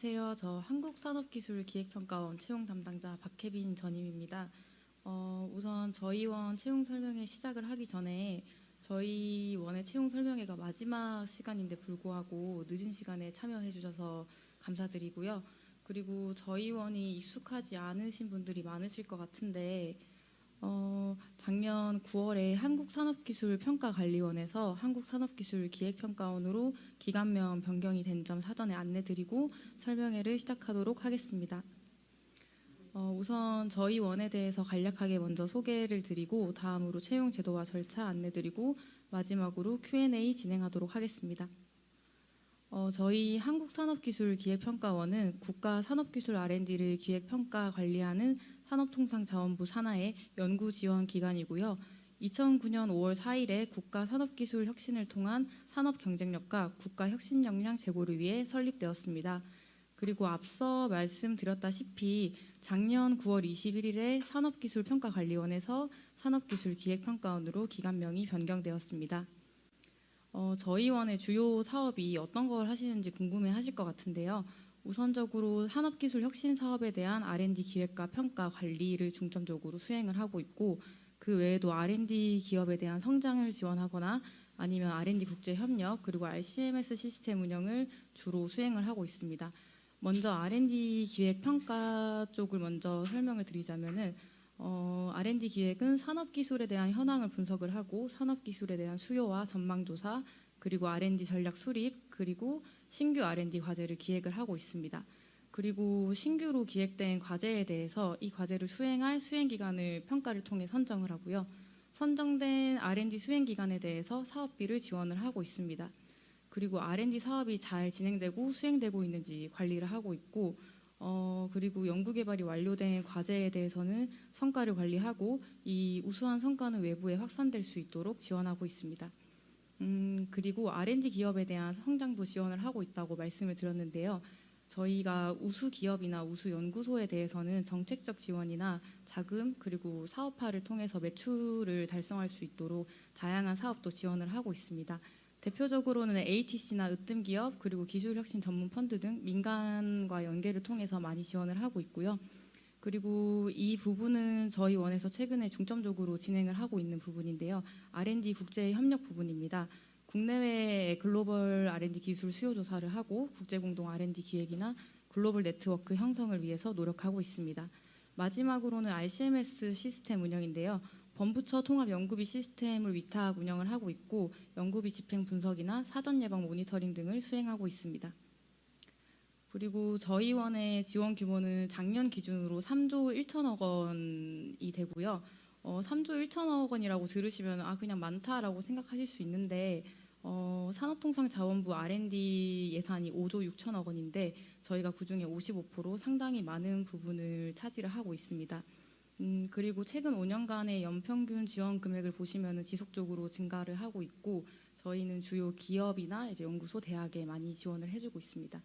안녕하세요. 저 한국산업기술기획평가원 채용 담당자 박혜빈 전임입니다. 어, 우선 저희 원 채용 설명회 시작을 하기 전에 저희 원의 채용 설명회가 마지막 시간인데 불구하고 늦은 시간에 참여해 주셔서 감사드리고요. 그리고 저희 원이 익숙하지 않으신 분들이 많으실 것 같은데 어, 작년 9월에 한국산업기술평가관리원에서 한국산업기술기획평가원으로 기관명 변경이 된 점 사전에 안내드리고 설명회를 시작하도록 하겠습니다. 어, 우선 저희 원에 대해서 간략하게 먼저 소개를 드리고 다음으로 채용 제도와 절차 안내드리고 마지막으로 Q&A 진행하도록 하겠습니다. 어, 저희 한국산업기술기획평가원은 국가 산업기술 R&D를 기획평가 관리하는 산업통상자원부 산하의 연구 지원 기관이고요. 2009년 5월 4일에 국가 산업기술 혁신을 통한 산업 경쟁력과 국가 혁신 역량 제고를 위해 설립되었습니다. 그리고 앞서 말씀드렸다시피 작년 9월 21일에 산업기술평가관리원에서 산업기술기획평가원으로 기관명이 변경되었습니다. 어, 저희 원의 주요 사업이 어떤 걸 하시는지 궁금해 하실 것 같은데요. 우선적으로 산업기술 혁신 사업에 대한 R&D 기획과 평가 관리를 중점적으로 수행을 하고 있고 그 외에도 R&D 기업에 대한 성장을 지원하거나 아니면 R&D 국제 협력 그리고 RCMS 시스템 운영을 주로 수행을 하고 있습니다. 먼저 R&D 기획 평가 쪽을 먼저 설명을 드리자면은 어, R&D 기획은 산업 기술에 대한 현황을 분석을 하고 산업 기술에 대한 수요와 전망 조사 그리고 R&D 전략 수립 그리고 신규 R&D 과제를 기획을 하고 있습니다. 그리고 신규로 기획된 과제에 대해서 이 과제를 수행할 수행 기간을 평가를 통해 선정을 하고요. 선정된 R&D 수행 기간에 대해서 사업비를 지원을 하고 있습니다. 그리고 R&D 사업이 잘 진행되고 수행되고 있는지 관리를 하고 있고 어, 그리고 연구 개발이 완료된 과제에 대해서는 성과를 관리하고 이 우수한 성과는 외부에 확산될 수 있도록 지원하고 있습니다. 음, 그리고 R&D 기업에 대한 성장도 지원을 하고 있다고 말씀을 드렸는데요. 저희가 우수 기업이나 우수 연구소에 대해서는 정책적 지원이나 자금 그리고 사업화를 통해서 매출을 달성할 수 있도록 다양한 사업도 지원을 하고 있습니다. 대표적으로는 ATC나 으뜸 기업 그리고 기술혁신 전문 펀드 등 민간과 연계를 통해서 많이 지원을 하고 있고요. 그리고 이 부분은 저희 원에서 최근에 중점적으로 진행을 하고 있는 부분인데요. R&D 국제 협력 부분입니다. 국내외 글로벌 R&D 기술 수요 조사를 하고 국제 공동 R&D 기획이나 글로벌 네트워크 형성을 위해서 노력하고 있습니다. 마지막으로는 RCMS 시스템 운영인데요. 범부처 통합 연구비 시스템을 위탁 운영을 하고 있고 연구비 집행 분석이나 사전 예방 모니터링 등을 수행하고 있습니다. 그리고 저희 원의 지원 규모는 작년 기준으로 3조 1천억 원이 되고요. 어, 3조 1천억 원이라고 들으시면 아 그냥 많다라고 생각하실 수 있는데 어, 산업통상자원부 R&D 예산이 5조 6천억 원인데 저희가 그중에 55% 상당히 많은 부분을 차지를 하고 있습니다. 음, 그리고 최근 5년간의 연평균 지원 금액을 보시면 지속적으로 증가를 하고 있고 저희는 주요 기업이나 이제 연구소, 대학에 많이 지원을 해주고 있습니다.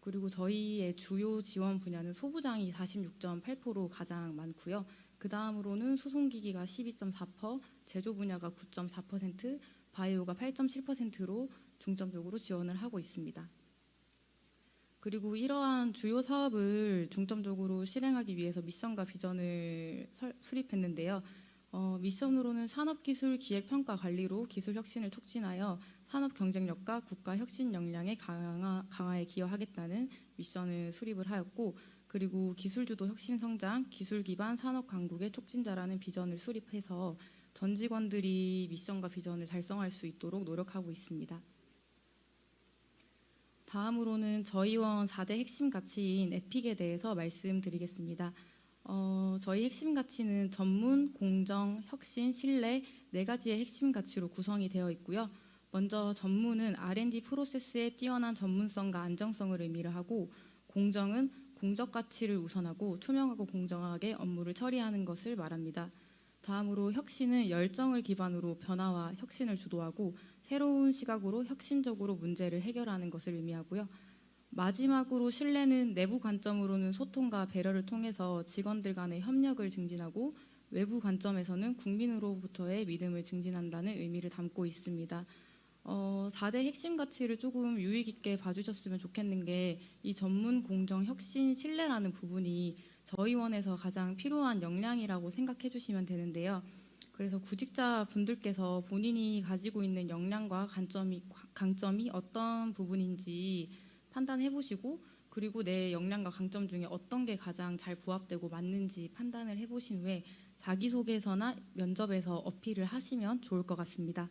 그리고 저희의 주요 지원 분야는 소부장이 46.8% 가장 많고요. 그 다음으로는 수송기기가 12.4%, 제조 분야가 9.4%, 바이오가 8.7%로 중점적으로 지원을 하고 있습니다. 그리고 이러한 주요 사업을 중점적으로 실행하기 위해서 미션과 비전을 설- 수립했는데요. 어, 미션으로는 산업기술 기획평가 관리로 기술 혁신을 촉진하여 산업 경쟁력과 국가 혁신 역량의 강화, 강화에 기여하겠다는 미션을 수립을 하였고 그리고 기술 주도 혁신 성장, 기술 기반 산업 강국의 촉진자라는 비전을 수립해서 전 직원들이 미션과 비전을 달성할 수 있도록 노력하고 있습니다. 다음으로는 저희 원 4대 핵심 가치인 에픽에 대해서 말씀드리겠습니다. 어, 저희 핵심 가치는 전문, 공정, 혁신, 신뢰 네 가지의 핵심 가치로 구성이 되어 있고요. 먼저 전문은 R&D 프로세스의 뛰어난 전문성과 안정성을 의미를 하고 공정은 공적 가치를 우선하고 투명하고 공정하게 업무를 처리하는 것을 말합니다. 다음으로 혁신은 열정을 기반으로 변화와 혁신을 주도하고 새로운 시각으로 혁신적으로 문제를 해결하는 것을 의미하고요. 마지막으로 신뢰는 내부 관점으로는 소통과 배려를 통해서 직원들 간의 협력을 증진하고 외부 관점에서는 국민으로부터의 믿음을 증진한다는 의미를 담고 있습니다. 어, 4대 핵심 가치를 조금 유익 있게 봐주셨으면 좋겠는 게 이 전문 공정 혁신 신뢰라는 부분이 저희 원에서 가장 필요한 역량이라고 생각해 주시면 되는데요. 그래서 구직자 분들께서 본인이 가지고 있는 역량과 관점이 강점이 어떤 부분인지 판단해 보시고 그리고 내 역량과 강점 중에 어떤 게 가장 잘 부합되고 맞는지 판단을 해 보신 후에 자기소개서나 면접에서 어필을 하시면 좋을 것 같습니다.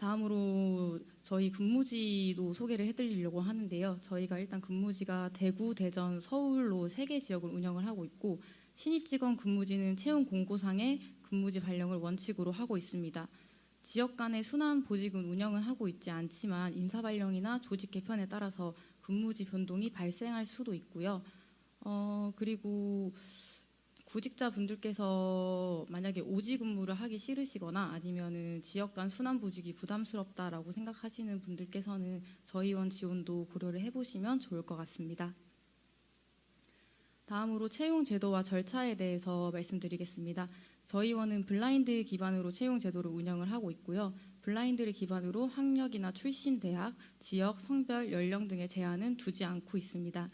다음으로 저희 근무지도 소개를 해드리려고 하는데요. 저희가 일단 근무지가 대구, 대전, 서울로 세 개 지역을 운영을 하고 있고 신입 직원 근무지는 채용 공고상의 근무지 발령을 원칙으로 하고 있습니다. 지역 간의 순환 보직은 운영은 하고 있지 않지만 인사 발령이나 조직 개편에 따라서 근무지 변동이 발생할 수도 있고요. 어, 그리고 구직자 분들께서 만약에 오지 근무를 하기 싫으시거나 아니면은 지역 간 순환 보직이 부담스럽다라고 생각하시는 분들께서는 저희 원 지원도 고려를 해보시면 좋을 것 같습니다. 다음으로 채용 제도와 절차에 대해서 말씀드리겠습니다. 저희 원은 블라인드 기반으로 채용 제도를 운영을 하고 있고요. 블라인드를 기반으로 학력이나 출신 대학, 지역, 성별, 연령 등의 제한은 두지 않고 있습니다.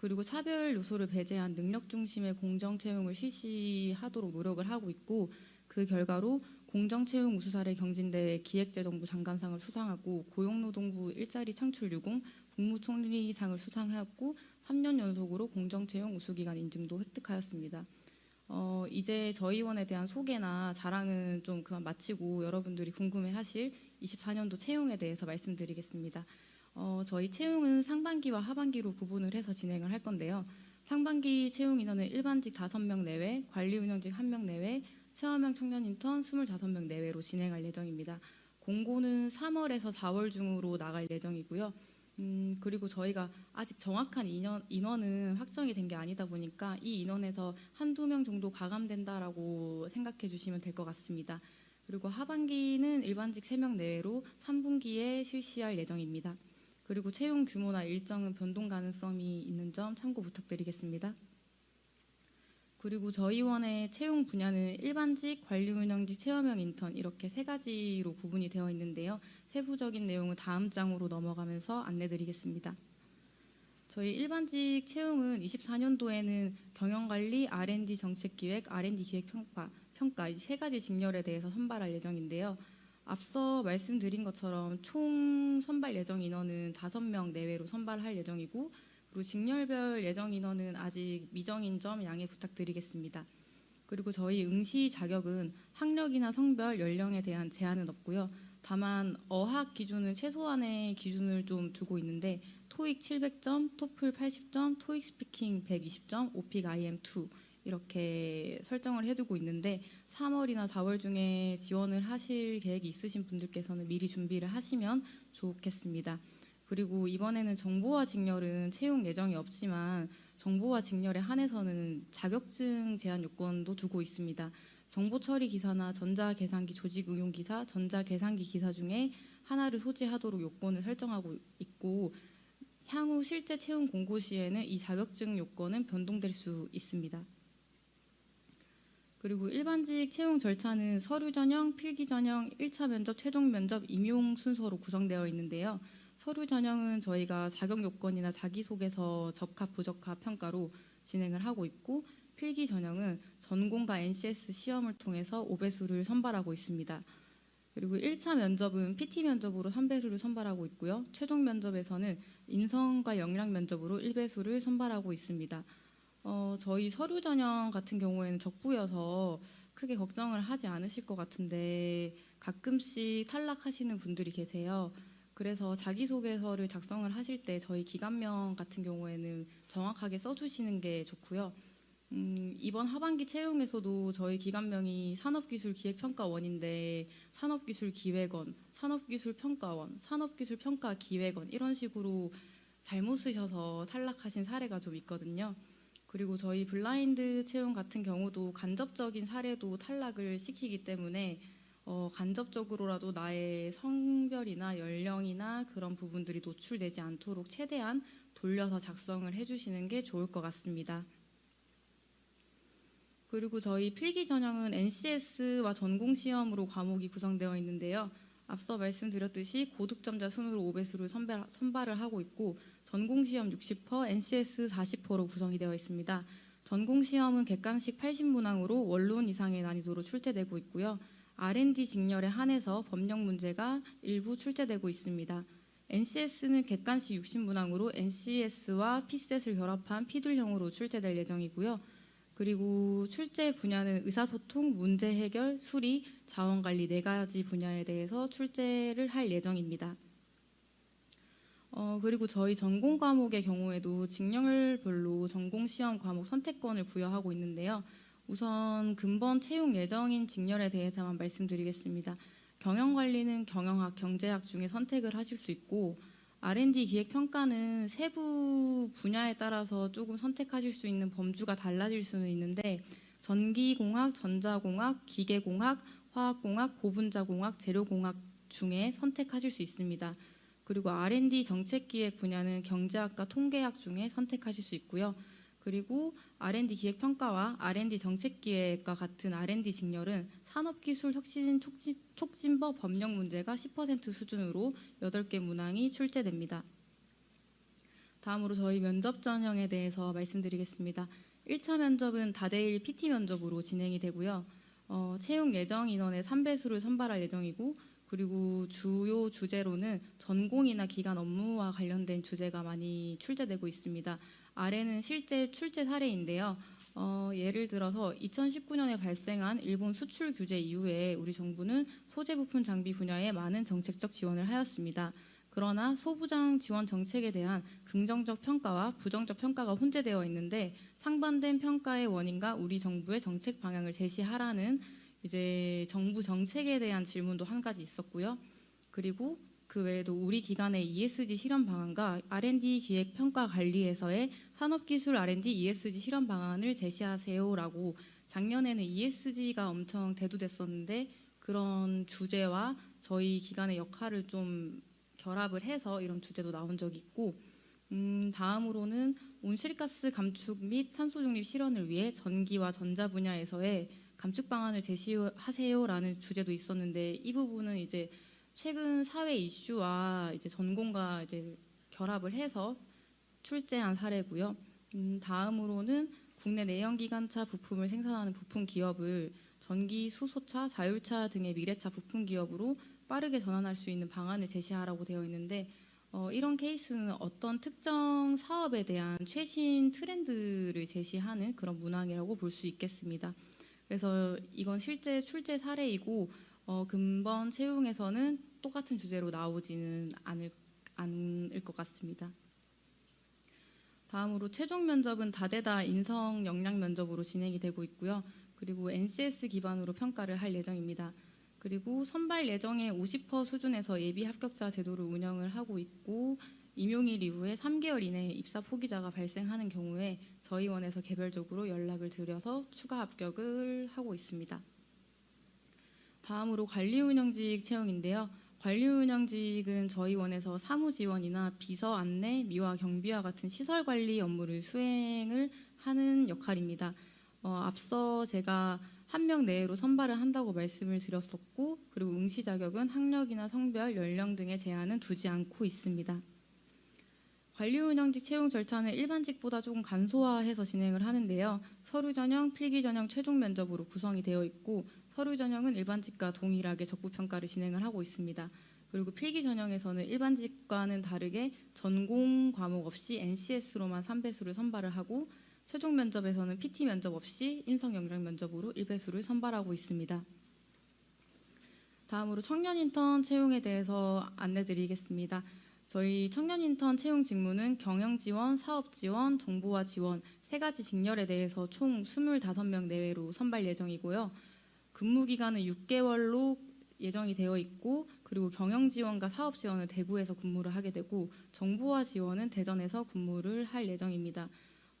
그리고 차별 요소를 배제한 능력 중심의 공정 채용을 실시하도록 노력을 하고 있고 그 결과로 공정 채용 우수 사례 경진대회 기획재정부 장관상을 수상하고 고용노동부 일자리 창출 유공 국무총리상을 수상하였고 3년 연속으로 공정 채용 우수 기관 인증도 획득하였습니다. 어, 이제 저희 원에 대한 소개나 자랑은 좀 그만 마치고 여러분들이 궁금해하실 24년도 채용에 대해서 말씀드리겠습니다. 어, 저희 채용은 상반기와 하반기로 구분을 해서 진행을 할 건데요. 상반기 채용 인원은 일반직 5명 내외, 관리 운영직 1명 내외, 체험형 청년 인턴 25명 내외로 진행할 예정입니다. 공고는 3월에서 4월 중으로 나갈 예정이고요. 음, 그리고 저희가 아직 정확한 인원, 인원은 확정이 된 게 아니다 보니까 이 인원에서 한두 명 정도 가감된다라고 생각해 주시면 될 것 같습니다. 그리고 하반기는 일반직 3명 내외로 3분기에 실시할 예정입니다. 그리고 채용 규모나 일정은 변동 가능성이 있는 점 참고 부탁드리겠습니다. 그리고 저희 원의 채용 분야는 일반직, 관리 운영직, 체험형 인턴 이렇게 세 가지로 구분이 되어 있는데요. 세부적인 내용은 다음 장으로 넘어가면서 안내드리겠습니다. 저희 일반직 채용은 24년도에는 경영관리, R&D 정책기획, R&D 기획평가, 평가 이 세 가지 직렬에 대해서 선발할 예정인데요. 앞서 말씀드린 것처럼 총 선발 예정 인원은 5명 내외로 선발할 예정이고 그리고 직렬별 예정 인원은 아직 미정인 점 양해 부탁드리겠습니다. 그리고 저희 응시 자격은 학력이나 성별, 연령에 대한 제한은 없고요. 다만 어학 기준은 최소한의 기준을 좀 두고 있는데 토익 700점, 토플 80점, 토익 스피킹 120점, 오픽 IM2 이렇게 설정을 해두고 있는데 3월이나 4월 중에 지원을 하실 계획이 있으신 분들께서는 미리 준비를 하시면 좋겠습니다. 그리고 이번에는 정보화 직렬은 채용 예정이 없지만 정보화 직렬에 한해서는 자격증 제한 요건도 두고 있습니다. 정보 처리 기사나 전자 계산기 조직 응용 기사, 전자 계산기 기사 중에 하나를 소지하도록 요건을 설정하고 있고 향후 실제 채용 공고 시에는 이 자격증 요건은 변동될 수 있습니다. 그리고 일반직 채용 절차는 서류 전형, 필기 전형, 1차 면접, 최종 면접, 임용 순서로 구성되어 있는데요. 서류 전형은 저희가 자격 요건이나 자기소개서 적합 부적합 평가로 진행을 하고 있고 필기 전형은 전공과 NCS 시험을 통해서 5배수를 선발하고 있습니다. 그리고 1차 면접은 PT 면접으로 3배수를 선발하고 있고요. 최종 면접에서는 인성과 역량 면접으로 1배수를 선발하고 있습니다. 어, 저희 서류 전형 같은 경우에는 적부여서 크게 걱정을 하지 않으실 것 같은데 가끔씩 탈락하시는 분들이 계세요. 그래서 자기소개서를 작성을 하실 때 저희 기관명 같은 경우에는 정확하게 써주시는 게 좋고요. 음, 이번 하반기 채용에서도 저희 기관명이 산업기술기획평가원인데 산업기술기획원, 산업기술평가원, 산업기술평가기획원 이런 식으로 잘못 쓰셔서 탈락하신 사례가 좀 있거든요. 그리고 저희 블라인드 채용 같은 경우도 간접적인 사례도 탈락을 시키기 때문에 어, 간접적으로라도 나의 성별이나 연령이나 그런 부분들이 노출되지 않도록 최대한 돌려서 작성을 해주시는 게 좋을 것 같습니다. 그리고 저희 필기 전형은 NCS와 전공 시험으로 과목이 구성되어 있는데요. 앞서 말씀드렸듯이 고득점자 순으로 5배수를 선발, 선발을 하고 있고 전공 시험 60%, NCS 40%로 구성이 되어 있습니다. 전공 시험은 객관식 80문항으로 원론 이상의 난이도로 출제되고 있고요. R&D 직렬에 한해서 법령 문제가 일부 출제되고 있습니다. NCS는 객관식 60문항으로 NCS와 PSET을 결합한 피둘형으로 출제될 예정이고요. 그리고 출제 분야는 의사소통, 문제 해결, 수리, 자원관리 네 가지 분야에 대해서 출제를 할 예정입니다. 어, 그리고 저희 전공 과목의 경우에도 직렬별로 전공 시험 과목 선택권을 부여하고 있는데요. 우선 근본 채용 예정인 직렬에 대해서만 말씀드리겠습니다. 경영관리는 경영학, 경제학 중에 선택을 하실 수 있고 R&D 기획 평가는 세부 분야에 따라서 조금 선택하실 수 있는 범주가 달라질 수는 있는데 전기공학, 전자공학, 기계공학, 화학공학, 고분자공학, 재료공학 중에 선택하실 수 있습니다. 그리고 R&D 정책기획 분야는 경제학과 통계학 중에 선택하실 수 있고요. 그리고 R&D 기획 평가와 R&D 정책기획과 같은 R&D 직렬은 산업기술 혁신 촉진, 촉진 법 법령 문제가 10% 수준으로 8개 문항이 출제됩니다. 다음으로 저희 면접 전형에 대해서 말씀드리겠습니다. 1차 면접은 다대일 PT 면접으로 진행이 되고요. 어, 채용 예정 인원의 3배수를 선발할 예정이고 그리고 주요 주제로는 전공이나 기간 업무와 관련된 주제가 많이 출제되고 있습니다. 아래는 실제 출제 사례인데요. 어, 예를 들어서 2019년에 발생한 일본 수출 규제 이후에 우리 정부는 소재 부품 장비 분야에 많은 정책적 지원을 하였습니다. 그러나 소부장 지원 정책에 대한 긍정적 평가와 부정적 평가가 혼재되어 있는데 상반된 평가의 원인과 우리 정부의 정책 방향을 제시하라는 이제 정부 정책에 대한 질문도 한 가지 있었고요. 그리고 그 외에도 우리 기관의 ESG 실현 방안과 R&D 기획 평가 관리에서의 산업 기술 R&D ESG 실현 방안을 제시하세요라고 작년에는 ESG가 엄청 대두됐었는데 그런 주제와 저희 기관의 역할을 좀 결합을 해서 이런 주제도 나온 적이 있고 음, 다음으로는 온실가스 감축 및 탄소 중립 실현을 위해 전기와 전자 분야에서의 감축 방안을 제시하세요라는 주제도 있었는데 이 부분은 이제 최근 사회 이슈와 이제 전공과 이제 결합을 해서 출제한 사례고요. 음, 다음으로는 국내 내연기관차 부품을 생산하는 부품 기업을 전기 수소차, 자율차 등의 미래차 부품 기업으로 빠르게 전환할 수 있는 방안을 제시하라고 되어 있는데 어, 이런 케이스는 어떤 특정 사업에 대한 최신 트렌드를 제시하는 그런 문항이라고 볼 수 있겠습니다. 그래서 이건 실제 출제 사례이고 어, 근본 채용에서는 똑같은 주제로 나오지는 않을, 않을 것 같습니다. 다음으로 최종 면접은 다대다 인성 역량 면접으로 진행이 되고 있고요. 그리고 NCS 기반으로 평가를 할 예정입니다. 그리고 선발 예정의 50% 수준에서 예비 합격자 제도를 운영을 하고 있고 임용일 이후에 3개월 이내에 입사 포기자가 발생하는 경우에 저희 원에서 개별적으로 연락을 드려서 추가 합격을 하고 있습니다. 다음으로 관리운영직 채용인데요. 관리운영직은 저희 원에서 사무 지원이나 비서 안내, 미화 경비와 같은 시설 관리 업무를 수행을 하는 역할입니다. 어, 앞서 제가 한 명 내외로 선발을 한다고 말씀을 드렸었고 그리고 응시 자격은 학력이나 성별, 연령 등의 제한은 두지 않고 있습니다. 관리운영직 채용 절차는 일반직보다 조금 간소화해서 진행을 하는데요. 서류 전형, 필기 전형, 최종 면접으로 구성이 되어 있고 서류 전형은 일반직과 동일하게 적부 평가를 진행을 하고 있습니다. 그리고 필기 전형에서는 일반직과는 다르게 전공 과목 없이 NCS로만 3배수를 선발을 하고 최종 면접에서는 PT 면접 없이 인성 역량 면접으로 1배수를 선발하고 있습니다. 다음으로 청년 인턴 채용에 대해서 안내드리겠습니다. 저희 청년 인턴 채용 직무는 경영 지원, 사업 지원, 정보화 지원 세 가지 직렬에 대해서 총 25명 내외로 선발 예정이고요. 근무 기간은 6개월로 예정이 되어 있고 그리고 경영 지원과 사업 지원은 대구에서 근무를 하게 되고 정보화 지원은 대전에서 근무를 할 예정입니다.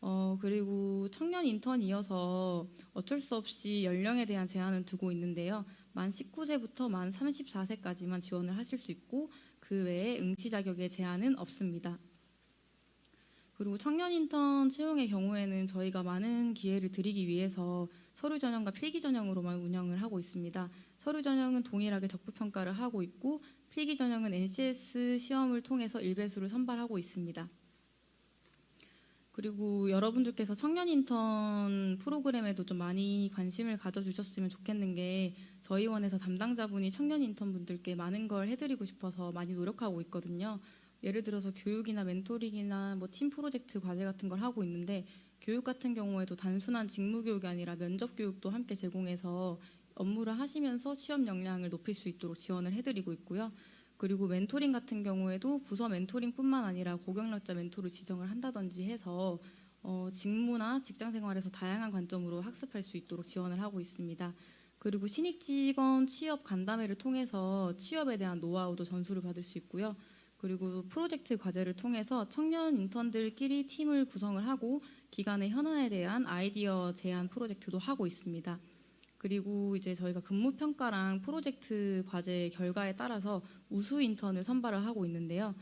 어 그리고 청년 인턴 이어서 어쩔 수 없이 연령에 대한 제한은 두고 있는데요. 만 19세부터 만 34세까지만 지원을 하실 수 있고 그 외에 응시 자격의 제한은 없습니다. 그리고 청년 인턴 채용의 경우에는 저희가 많은 기회를 드리기 위해서 서류 전형과 필기 전형으로만 운영을 하고 있습니다. 서류 전형은 동일하게 적부 평가를 하고 있고 필기 전형은 NCS 시험을 통해서 일배수를 선발하고 있습니다. 그리고 여러분들께서 청년 인턴 프로그램에도 좀 많이 관심을 가져주셨으면 좋겠는 게 저희 원에서 담당자분이 청년 인턴 분들께 많은 걸 해드리고 싶어서 많이 노력하고 있거든요. 예를 들어서 교육이나 멘토링이나 뭐 팀 프로젝트 과제 같은 걸 하고 있는데 교육 같은 경우에도 단순한 직무 교육이 아니라 면접 교육도 함께 제공해서 업무를 하시면서 시험 역량을 높일 수 있도록 지원을 해드리고 있고요. 그리고 멘토링 같은 경우에도 부서 멘토링뿐만 아니라 고경력자 멘토를 지정을 한다든지 해서 어, 직무나 직장 생활에서 다양한 관점으로 학습할 수 있도록 지원을 하고 있습니다. 그리고 신입 직원 취업 간담회를 통해서 취업에 대한 노하우도 전수를 받을 수 있고요. 그리고 프로젝트 과제를 통해서 청년 인턴들끼리 팀을 구성을 하고 기간의 현안에 대한 아이디어 제안 프로젝트도 하고 있습니다. 그리고 이제 저희가 근무 평가랑 프로젝트 과제 결과에 따라서 우수 인턴을 선발을 하고 있는데요.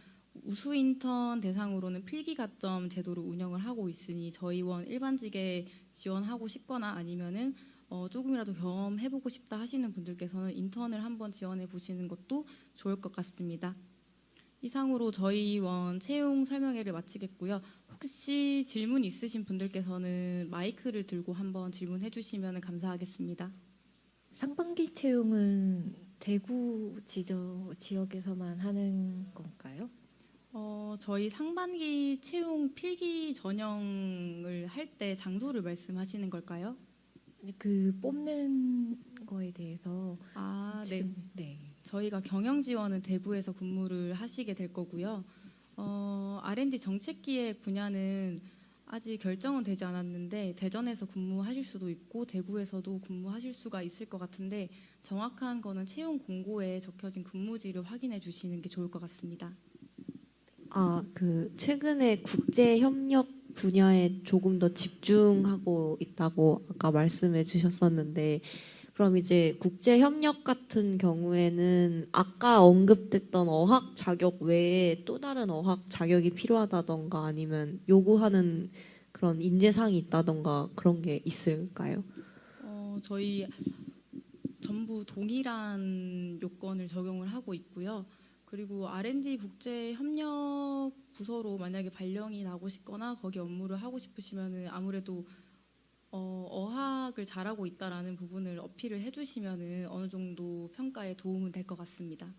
우수 인턴 대상으로는 필기 가점 제도를 운영을 하고 있으니 저희 원 일반직에 지원하고 싶거나 아니면은 어, 조금이라도 경험해보고 싶다 하시는 분들께서는 인턴을 한번 지원해 보시는 것도 좋을 것 같습니다. 이상으로 저희 원 채용 설명회를 마치겠고요. 혹시 질문 있으신 분들께서는 마이크를 들고 한번 질문해 주시면 감사하겠습니다. 상반기 채용은 대구 지저, 지역에서만 하는 건가요? 어, 저희 상반기 채용 필기 전형을 할 때 장소를 말씀하시는 걸까요? 그 뽑는 거에 대해서 아, 네. 지금 네. 저희가 경영 지원은 대구에서 근무를 하시게 될 거고요. 어, R&D 정책기획 분야는 아직 결정은 되지 않았는데 대전에서 근무하실 수도 있고 대구에서도 근무하실 수가 있을 것 같은데 정확한 거는 채용 공고에 적혀진 근무지를 확인해 주시는 게 좋을 것 같습니다. 아, 그 최근에 국제 협력 분야에 조금 더 집중하고 있다고 아까 말씀해 주셨었는데 그럼 이제 국제 협력 같은 경우에는 아까 언급됐던 어학 자격 외에 또 다른 어학 자격이 필요하다던가 아니면 요구하는 그런 인재상이 있다던가 그런 게 있을까요? 어, 저희 전부 동일한 요건을 적용을 하고 있고요. 그리고 R&D 국제 협력 부서로 만약에 발령이 나고 싶거나 거기 업무를 하고 싶으시면은 아무래도 어, 어학을 잘하고 있다라는 부분을 어필을 해주시면은 어느 정도 평가에 도움은 될 것 같습니다.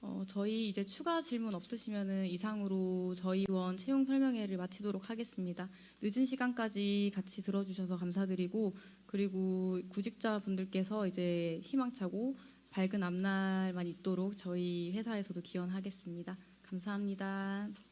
어, 저희 이제 추가 질문 없으시면은 이상으로 저희 원 채용 설명회를 마치도록 하겠습니다. 늦은 시간까지 같이 들어주셔서 감사드리고 그리고 구직자 분들께서 이제 희망차고 밝은 앞날만 있도록 저희 회사에서도 기원하겠습니다. 감사합니다.